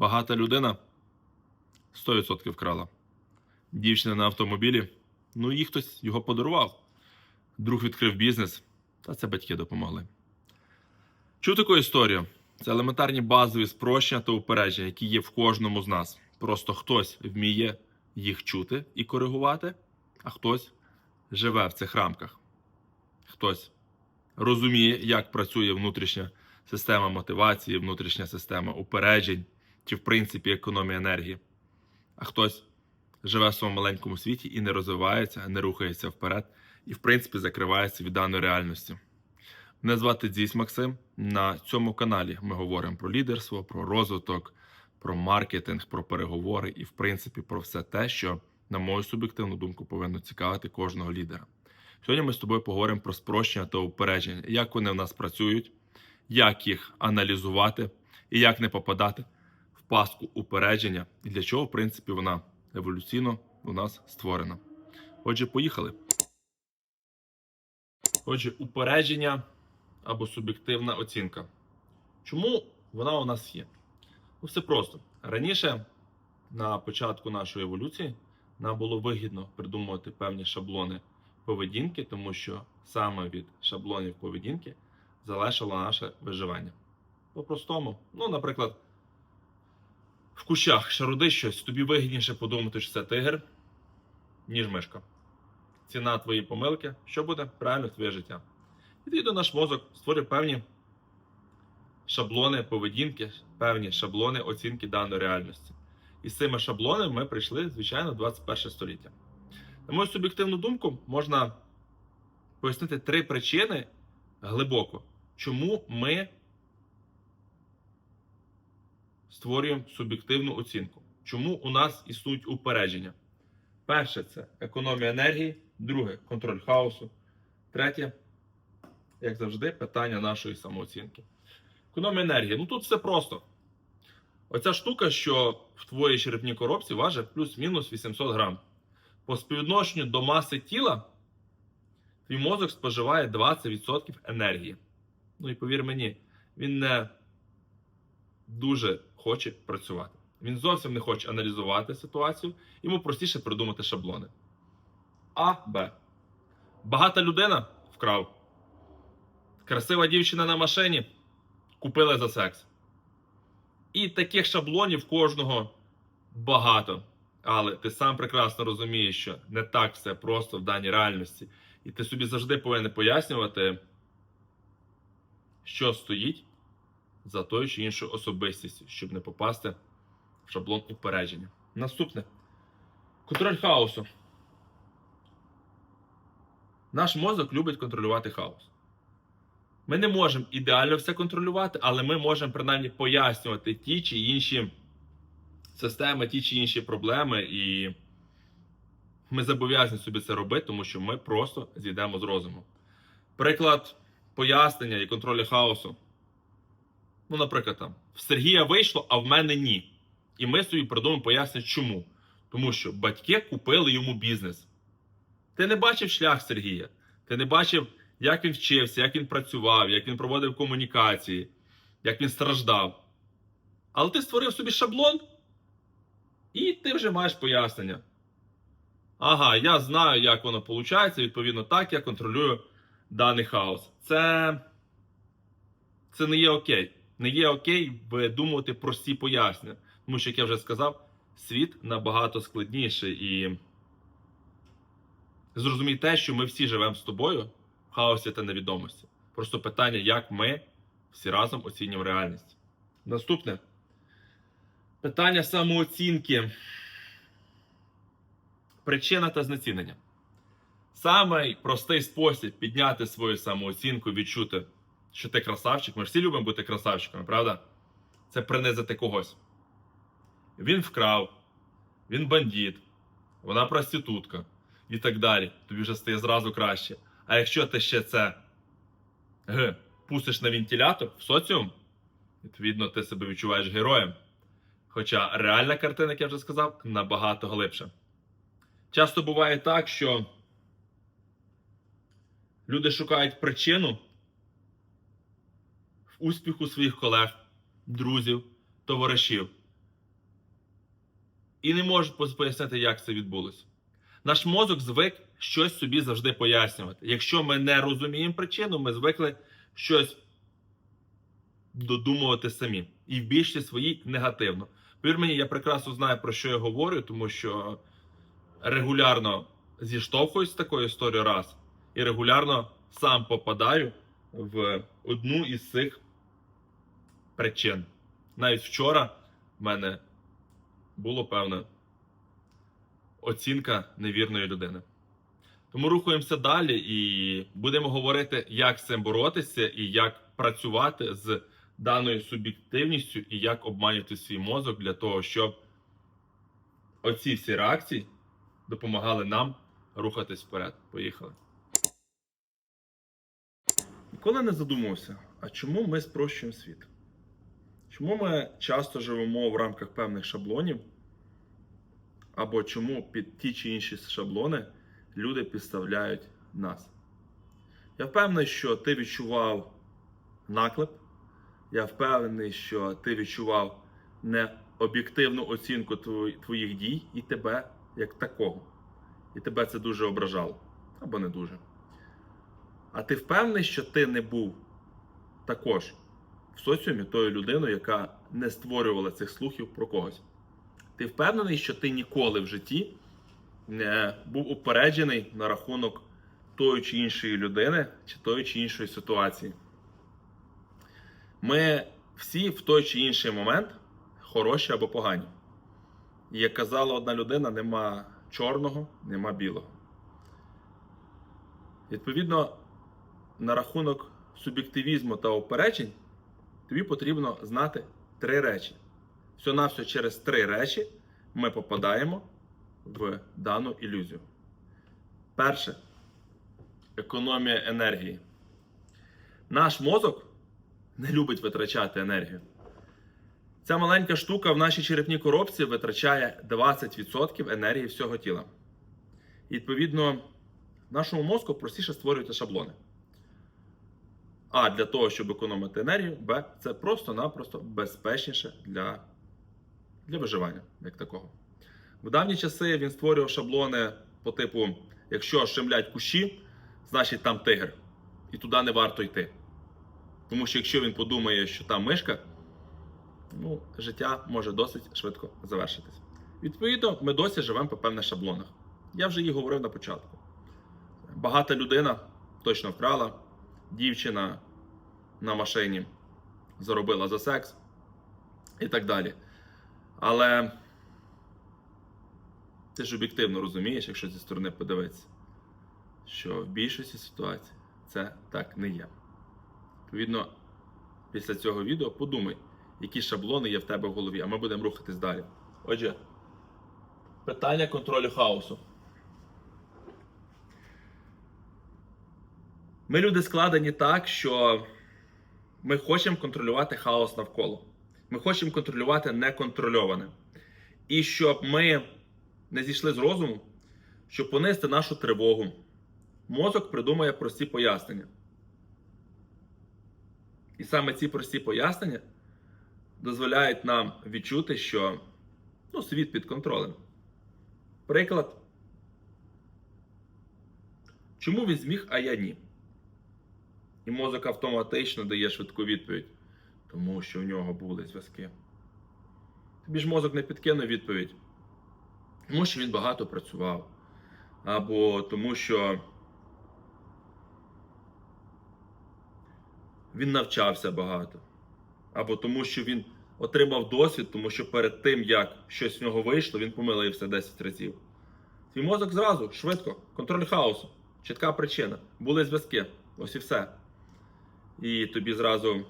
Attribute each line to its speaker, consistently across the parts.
Speaker 1: Багата людина 100% вкрала. Дівчина на автомобілі, ну їй хтось його подарував. Друг відкрив бізнес, та це батьки допомогли. Чув таку історію. Це елементарні базові спрощення та упередження, які є в кожному з нас. Просто хтось вміє їх чути і коригувати, а хтось живе в цих рамках. Хтось розуміє, як працює внутрішня система мотивації, внутрішня система упереджень чи, в принципі, економія енергії. А хтось живе в своєму маленькому світі і не розвивається, не рухається вперед, і, в принципі, закривається від даної реальності. Мене звати Дзіс Максим. На цьому каналі ми говоримо про лідерство, про розвиток, про маркетинг, про переговори і, в принципі, про все те, що, на мою суб'єктивну думку, повинно цікавити кожного лідера. Сьогодні ми з тобою поговоримо про спрощення та упередження, як вони в нас працюють, як їх аналізувати і як не попадати пастку упередження, і для чого, в принципі, вона еволюційно у нас створена. Отже, поїхали. Отже, упередження або суб'єктивна оцінка. Чому вона у нас є? Ну, все просто. Раніше, на початку нашої еволюції, нам було вигідно придумувати певні шаблони поведінки, тому що саме від шаблонів поведінки залежало наше виживання. По-простому, ну, наприклад, в кущах шаруди щось, тобі вигідніше подумати, що це тигр, ніж мишка. Ціна твоєї помилки, що буде? Правильно твоє життя. Відповідно, наш мозок створює певні шаблони поведінки, певні шаблони оцінки даної реальності. І з цими шаблонами ми прийшли, звичайно, в 21 століття. На мою суб'єктивну думку, можна пояснити три причини глибоко, чому ми створюємо суб'єктивну оцінку. Чому у нас існують упередження? Перше це економія енергії, друге контроль хаосу, третє, як завжди, питання нашої самооцінки. Економія енергії. Ну тут все просто. Оця штука, що в твоїй черепній коробці важить плюс-мінус 800 грам. По співвідношенню до маси тіла твій мозок споживає 20% енергії. Ну і повір мені, він не дуже хоче працювати. Він зовсім не хоче аналізувати ситуацію, йому простіше придумати шаблони. А, Б. Багата людина вкрав. Красива дівчина на машині купили за секс. І таких шаблонів кожного багато. Але ти сам прекрасно розумієш, що не так все просто в даній реальності. І ти собі завжди повинен пояснювати, що стоїть за тою чи іншою особистістю, щоб не попасти в шаблон упередження. Наступне. Контроль хаосу. Наш мозок любить контролювати хаос. Ми не можемо ідеально все контролювати, але ми можемо принаймні пояснювати ті чи інші системи, ті чи інші проблеми, і ми зобов'язані собі це робити, тому що ми просто зійдемо з розуму. Приклад пояснення і контролю хаосу. Ну, наприклад, там в Сергія вийшло, а в мене ні. І ми собі придумаємо пояснення, чому. Тому що батьки купили йому бізнес. Ти не бачив шлях Сергія. Ти не бачив, як він вчився, як він працював, як він проводив комунікації, як він страждав. Але ти створив собі шаблон, і ти вже маєш пояснення. Ага, я знаю, як воно виходить, відповідно, так я контролюю даний хаос. Це, це не є окей. Не є окей видумувати прості пояснення. Тому що, як я вже сказав, світ набагато складніший і зрозумій те, що ми всі живемо з тобою в хаосі та невідомості. Просто питання, як ми всі разом оцінюємо реальність. Наступне питання самооцінки. Причина та знецінення. Самий простий спосіб підняти свою самооцінку, відчути, що ти красавчик. Ми ж всі любимо бути красавчиками, правда? Це принизити когось. Він вкрав, він бандит, вона проститутка і так далі. Тобі вже стає зразу краще. А якщо ти ще це г, пустиш на вентилятор в соціум, відповідно, ти себе відчуваєш героєм. Хоча реальна картина, як я вже сказав, набагато глибша. Часто буває так, що люди шукають причину успіху своїх колег, друзів, товаришів. і не можуть пояснити, як це відбулося. Наш мозок звик щось собі завжди пояснювати. Якщо ми не розуміємо причину, ми звикли щось додумувати самі. І в більшості своїй негативно. Повір мені, я прекрасно знаю, про що я говорю, тому що регулярно зіштовхуюсь з такою історією раз, і регулярно сам попадаю в одну із цих причин. Навіть вчора в мене було певне оцінка невірної людини. Тому рухаємося далі і будемо говорити, як з цим боротися і як працювати з даною суб'єктивністю і як обманювати свій мозок для того, щоб оці всі реакції допомагали нам рухатись вперед. Поїхали. Ніколи не задумувався, а чому ми спрощуємо світ? Чому ми часто живемо в рамках певних шаблонів? Або чому під ті чи інші шаблони люди підставляють нас? Я впевнений, що ти відчував наклеп. Я впевнений, що ти відчував необ'єктивну оцінку твоїх дій і тебе як такого. І тебе це дуже ображало. Або не дуже. А ти впевнений, що ти не був також в соціумі тою людиною, яка не створювала цих слухів про когось. Ти впевнений, що ти ніколи в житті не був упереджений на рахунок тої чи іншої людини чи тої чи іншої ситуації. Ми всі в той чи інший момент хороші або погані. І як казала одна людина, нема чорного, нема білого. Відповідно, на рахунок суб'єктивізму та оперечень тобі потрібно знати три речі. Все на все через три речі ми попадаємо в дану ілюзію. Перше економія енергії. Наш мозок не любить витрачати енергію. Ця маленька штука в нашій черепній коробці витрачає 20% енергії всього тіла. І, відповідно, нашому мозку простіше створювати шаблони. А для того, щоб економити енергію, Б це просто-напросто безпечніше для, для виживання, як такого. В давні часи він створював шаблони по типу: якщо шемлять кущі, значить там тигр. І туди не варто йти. Тому що якщо він подумає, що там мишка, ну, життя може досить швидко завершитись. Відповідно, ми досі живемо по певних шаблонах. Я вже їх говорив на початку. Багата людина точно вкрала, дівчина на машині заробила за секс і так далі. Але ти ж об'єктивно розумієш, якщо зі сторони подивитися, що в більшості ситуацій це так не є. Відповідно, після цього відео подумай, які шаблони є в тебе в голові, а ми будемо рухатись далі. Отже, питання контролю хаосу. Ми люди складені так, що ми хочемо контролювати хаос навколо. Ми хочемо контролювати неконтрольоване. І щоб ми не зійшли з розуму, щоб понести нашу тривогу, мозок придумає прості пояснення. І саме ці прості пояснення дозволяють нам відчути, що ну, світ під контролем. Приклад. Чому він зміг, а я ні? І мозок автоматично дає швидку відповідь. Тому що в нього були зв'язки. Тобі ж мозок не підкине відповідь. Тому що він багато працював. Або тому, що він навчався багато. Або тому, що він отримав досвід, тому що перед тим, як щось в нього вийшло, він помилився 10 разів. Твій мозок зразу, швидко, контроль хаосу, чітка причина. Були зв'язки. Ось і все. І тобі зразу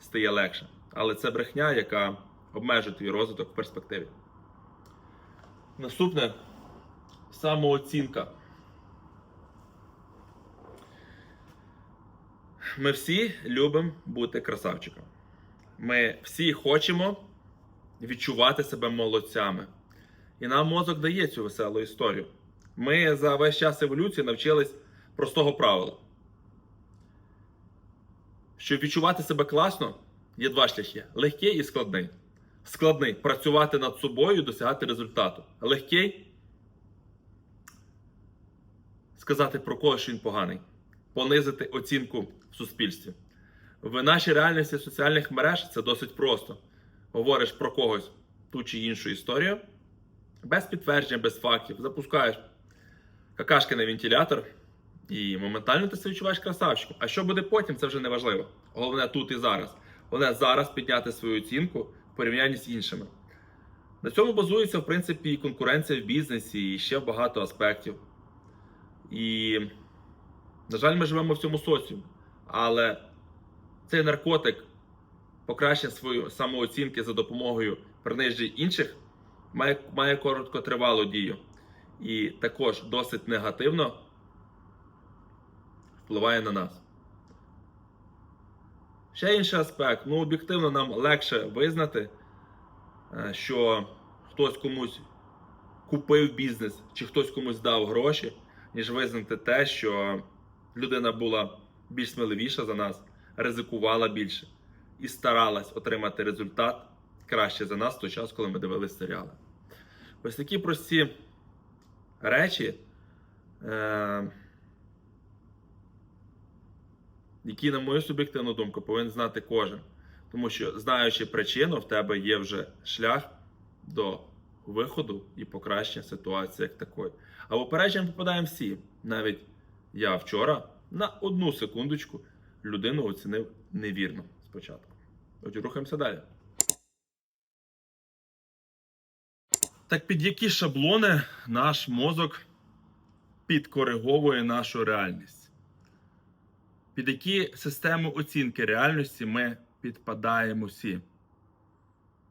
Speaker 1: стає легше. Але це брехня, яка обмежує твій розвиток в перспективі. Наступне самооцінка. Ми всі любимо бути красавчиком. Ми всі хочемо відчувати себе молодцями. І нам мозок дає цю веселу історію. Ми за весь час еволюції навчились простого правила. Щоб відчувати себе класно, є два шляхи: легкий і складний. Складний працювати над собою, досягати результату. Легкий сказати про когось, він поганий, понизити оцінку в суспільстві. В нашій реальності соціальних мереж це досить просто. Говориш про когось ту чи іншу історію, без підтвердження, без фактів, запускаєш какашки на вентилятор, і моментально ти себе відчуваєш красавчиком. А що буде потім, це вже не важливо. Головне тут і зараз. Головне зараз підняти свою оцінку в порівнянні з іншими. На цьому базується, в принципі, і конкуренція в бізнесі, і ще багато аспектів. І, на жаль, ми живемо в цьому соціумі. Але цей наркотик покращення своєї самооцінки за допомогою принижень інших має, має короткотривалу дію. І також досить негативно впливає на нас. Ще інший аспект. Ну, об'єктивно, нам легше визнати, е, що хтось комусь купив бізнес чи хтось комусь дав гроші, ніж визнати те, що людина була більш сміливіша за нас, ризикувала більше і старалась отримати результат краще за нас в той час, коли ми дивились серіали. Ось такі прості речі, е- які, на мою суб'єктивну думку, повинен знати кожен. Тому що, знаючи причину, в тебе є вже шлях до виходу і покращення ситуації як такої. А в опередження попадаємо всі. Навіть я вчора на одну секундочку людину оцінив невірно спочатку. Отже, рухаємося далі. Так під які шаблони наш мозок підкориговує нашу реальність? Під які системи оцінки реальності ми підпадаємо всі?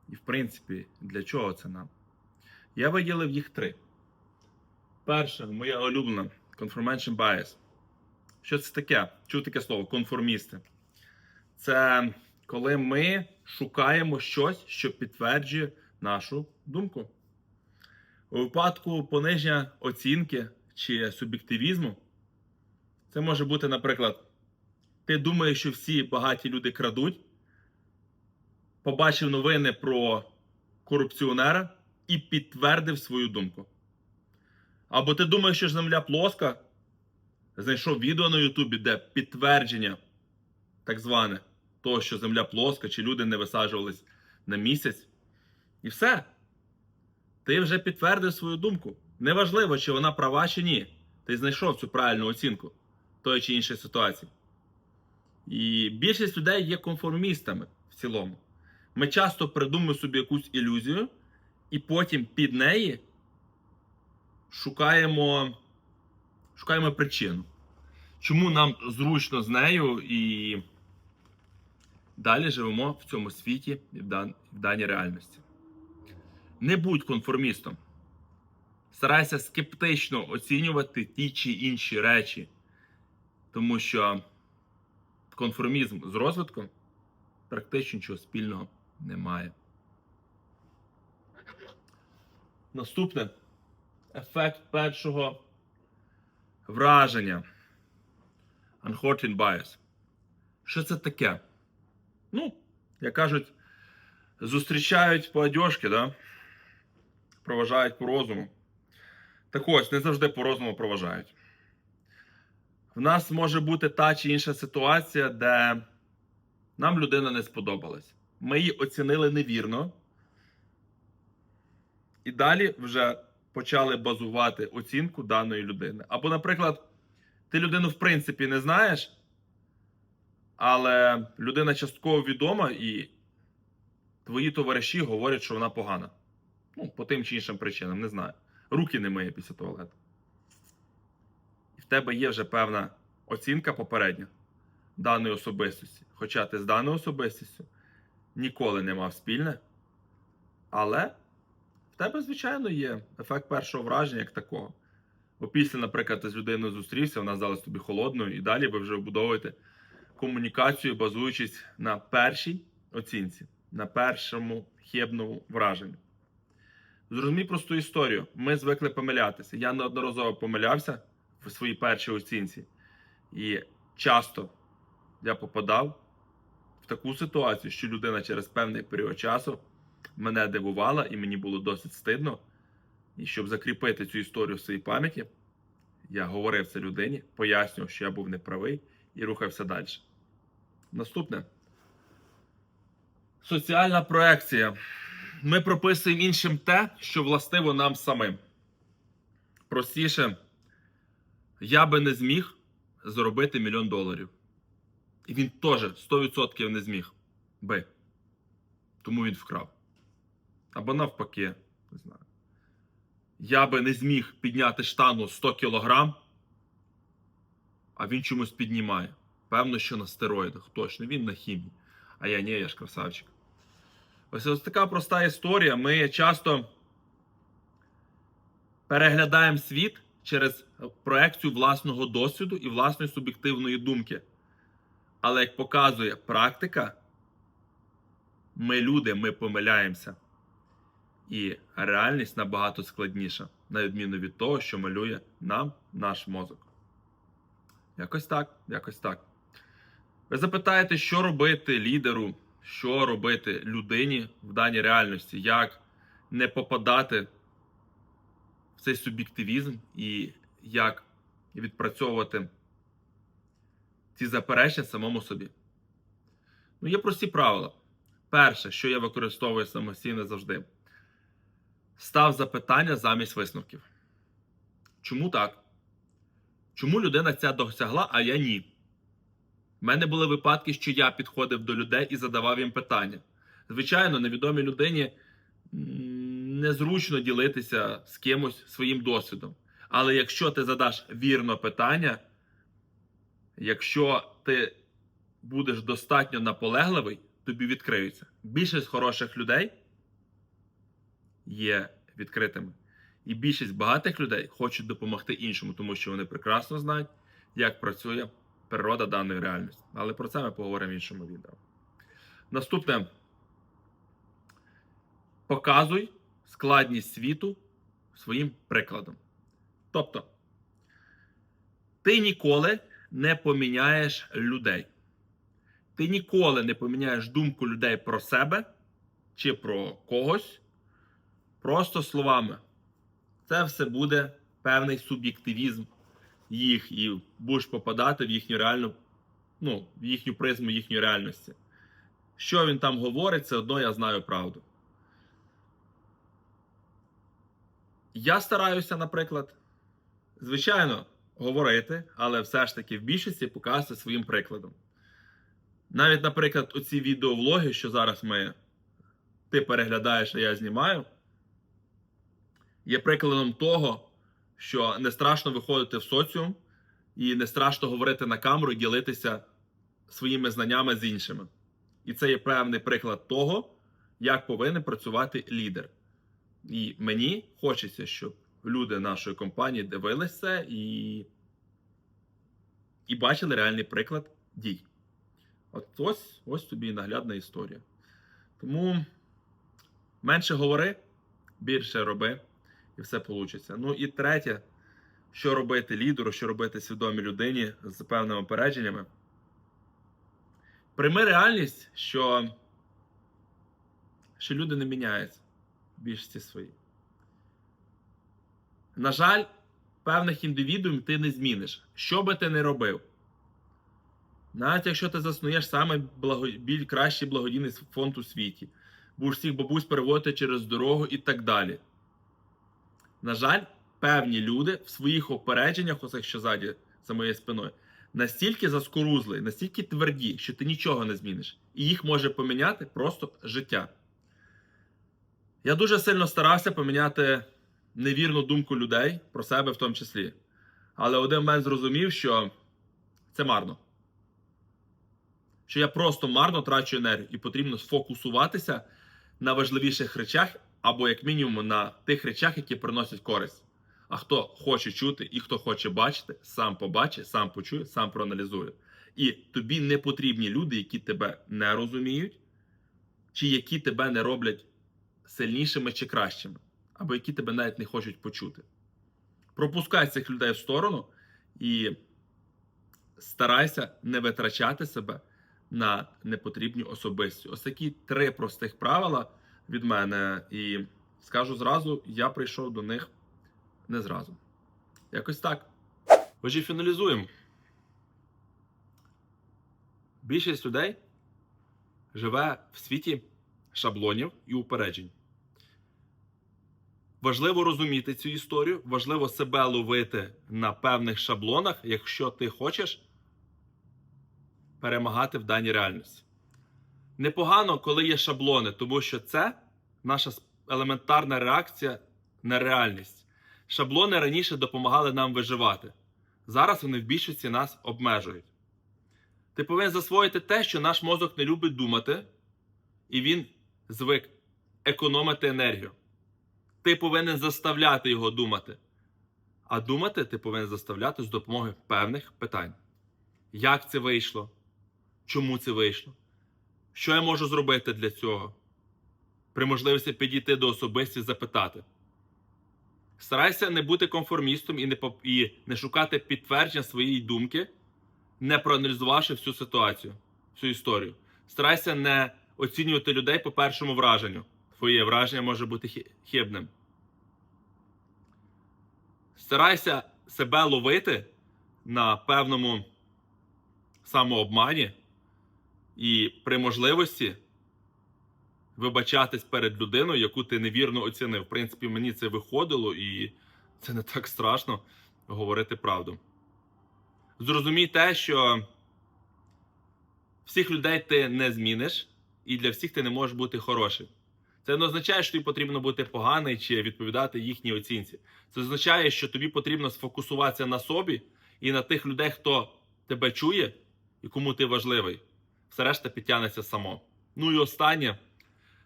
Speaker 1: І, в принципі, для чого це нам? Я виділив їх три. Перше, моя улюблена confirmation bias. Що це таке? Чув таке слово конформісти. Це коли ми шукаємо щось, що підтверджує нашу думку. У випадку пониження оцінки чи суб'єктивізму, це може бути, наприклад, ти думаєш, що всі багаті люди крадуть, побачив новини про корупціонера і підтвердив свою думку. Або ти думаєш, що земля плоска, знайшов відео на Ютубі, де підтвердження, так зване, того, що земля плоска, чи люди не висаджувались на місяць. І все. Ти вже підтвердив свою думку. Неважливо, чи вона права, чи ні. Ти знайшов цю правильну оцінку тої чи іншої ситуації. І більшість людей є конформістами в цілому. Ми часто придумуємо собі якусь ілюзію, і потім під неї шукаємо, шукаємо причину. Чому нам зручно з нею і далі живемо в цьому світі і в, дан, в даній реальності. Не будь конформістом. Старайся скептично оцінювати ті чи інші речі, тому що конформізм з розвитком практично нічого спільного немає. Наступне ефект першого враження. Unhorting bias. Що це таке? Ну, як кажуть, зустрічають по одежці, да? проважають по розуму. Так ось, не завжди по розуму проважають. В нас може бути та чи інша ситуація, де нам людина не сподобалась. Ми її оцінили невірно. І далі вже почали базувати оцінку даної людини. Або, наприклад, ти людину в принципі не знаєш, але людина частково відома, і твої товариші говорять, що вона погана. Ну, по тим чи іншим причинам, не знаю. Руки не миє після туалету. В тебе є вже певна оцінка попередня даної особистості. Хоча ти з даною особистістю ніколи не мав спільне. Але в тебе, звичайно, є ефект першого враження як такого. Бо після, наприклад, ти з людиною зустрівся, вона здалась тобі холодною, і далі ви вже вбудовуєте комунікацію, базуючись на першій оцінці, на першому хибному враженні. Зрозумій просту історію. Ми звикли помилятися. Я неодноразово помилявся в своїй першій оцінці. І часто я попадав в таку ситуацію, що людина через певний період часу мене дивувала, і мені було досить стидно. І щоб закріпити цю історію в своїй пам'яті, я говорив це людині, пояснював, що я був неправий, і рухався далі. Наступне. Соціальна проекція. Ми прописуємо іншим те, що властиво нам самим. Простіше, я би не зміг заробити мільйон доларів. І він теж 100% не зміг би. Тому він вкрав. Або навпаки, не знаю. Я би не зміг підняти штангу 100 кг, а він чомусь піднімає. Певно, що на стероїдах. Точно, він на хімії. А я ні, я ж красавчик. Ось ось така проста історія. Ми часто переглядаємо світ через проекцію власного досвіду і власної суб'єктивної думки. Але як показує практика, ми люди, ми помиляємося. І реальність набагато складніша, на відміну від того, що малює нам наш мозок. Якось так, якось так. Ви запитаєте, що робити лідеру, що робити людині в даній реальності, як не попадати цей суб'єктивізм і як відпрацьовувати ці заперечення самому собі. Ну, є прості правила. Перше, що я використовую самостійно завжди. Став запитання замість висновків. Чому так? Чому людина ця досягла, а я ні? У мене були випадки, що я підходив до людей і задавав їм питання. Звичайно, невідомій людині незручно ділитися з кимось своїм досвідом. Але якщо ти задаш вірно питання, якщо ти будеш достатньо наполегливий, тобі відкриються. Більшість хороших людей є відкритими. І більшість багатих людей хочуть допомогти іншому, тому що вони прекрасно знають, як працює природа даної реальності. Але про це ми поговоримо в іншому відео. Наступне. Показуй складність світу своїм прикладом. Тобто, ти ніколи не поміняєш людей. Ти ніколи не поміняєш думку людей про себе чи про когось просто словами. Це все буде певний суб'єктивізм їх, і будеш попадати в їхню реальну, ну, в їхню призму їхньої реальності. Що він там говорить, це одно я знаю правду. Я стараюся, наприклад, звичайно, говорити, але все ж таки в більшості показувати своїм прикладом. Навіть, наприклад, оці відеовлоги, що зараз ми ти переглядаєш, а я знімаю, є прикладом того, що не страшно виходити в соціум і не страшно говорити на камеру ділитися своїми знаннями з іншими. І це є певний приклад того, як повинен працювати лідер. І мені хочеться, щоб люди нашої компанії дивилися і, і бачили реальний приклад дій. От ось, ось тобі і наглядна історія. Тому менше говори, більше роби, і все вийде. Ну і третє, що робити лідеру, що робити свідомій людині з певними опередженнями. Прийми реальність, що, що люди не міняються більшості свої. На жаль, певних індивідуум ти не зміниш. Що би ти не робив. Навіть якщо ти заснуєш саме благо... біль... кращий благодійний фонд у світі, будеш всіх бабусь переводити через дорогу і так далі. На жаль, певні люди в своїх опередженнях, ось що ззаді за моєю спиною, настільки заскорузли, настільки тверді, що ти нічого не зміниш. І їх може поміняти просто життя. Я дуже сильно старався поміняти невірну думку людей про себе в тому числі. Але один момент зрозумів, що це марно. Що я просто марно трачу енергію і потрібно сфокусуватися на важливіших речах, або, як мінімум, на тих речах, які приносять користь. А хто хоче чути і хто хоче бачити, сам побачить, сам почує, сам проаналізує. І тобі не потрібні люди, які тебе не розуміють, чи які тебе не роблять сильнішими чи кращими, або які тебе навіть не хочуть почути. Пропускай цих людей в сторону і старайся не витрачати себе на непотрібні особисті. Ось такі три простих правила від мене. І скажу зразу, я прийшов до них не зразу. Якось так. Отже, фіналізуємо. Більшість людей живе в світі шаблонів і упереджень. Важливо розуміти цю історію, важливо себе ловити на певних шаблонах, якщо ти хочеш перемагати в даній реальності. Непогано, коли є шаблони, тому що це наша елементарна реакція на реальність. Шаблони раніше допомагали нам виживати. Зараз вони в більшості нас обмежують. Ти повинен засвоїти те, що наш мозок не любить думати, і він звик економити енергію. Ти повинен заставляти його думати. А думати ти повинен заставляти з допомогою певних питань. Як це вийшло? Чому це вийшло? Що я можу зробити для цього? При можливості підійти до особисті запитати. Старайся не бути конформістом і не, і не шукати підтвердження своєї думки, не проаналізувавши всю ситуацію, всю історію. Старайся не оцінювати людей по першому враженню. Твоє враження може бути хибним. Старайся себе ловити на певному самообмані і при можливості вибачатись перед людиною, яку ти невірно оцінив. В принципі, мені це виходило, і це не так страшно говорити правду. Зрозумій те, що всіх людей ти не зміниш, і для всіх ти не можеш бути хорошим. Це не означає, що тобі потрібно бути поганий чи відповідати їхній оцінці. Це означає, що тобі потрібно сфокусуватися на собі і на тих людей, хто тебе чує і кому ти важливий. Все решта підтягнеться само. Ну і останнє.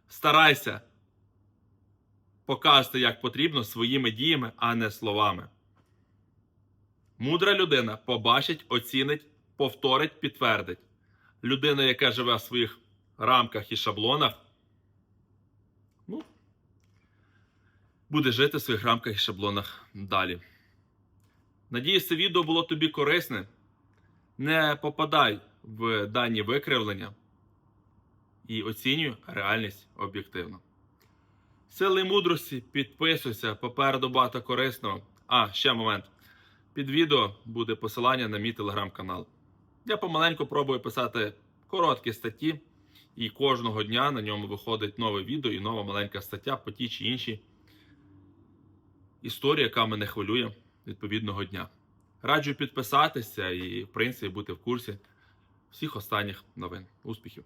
Speaker 1: Старайся показати, як потрібно, своїми діями, а не словами. Мудра людина побачить, оцінить, повторить, підтвердить. Людина, яка живе в своїх рамках і шаблонах, ну, буде жити в своїх рамках і шаблонах далі. Надіюсь, це відео було тобі корисне. Не попадай в дані викривлення і оцінюй реальність об'єктивно. Сили мудрості, підписуйся, попереду багато корисного. А, ще момент. Під відео буде посилання на мій телеграм-канал. Я помаленьку пробую писати короткі статті, і кожного дня на ньому виходить нове відео і нова маленька стаття по тій чи іншій історії, яка мене хвилює відповідного дня. Раджу підписатися і, в принципі, бути в курсі всіх останніх новин. Успіхів!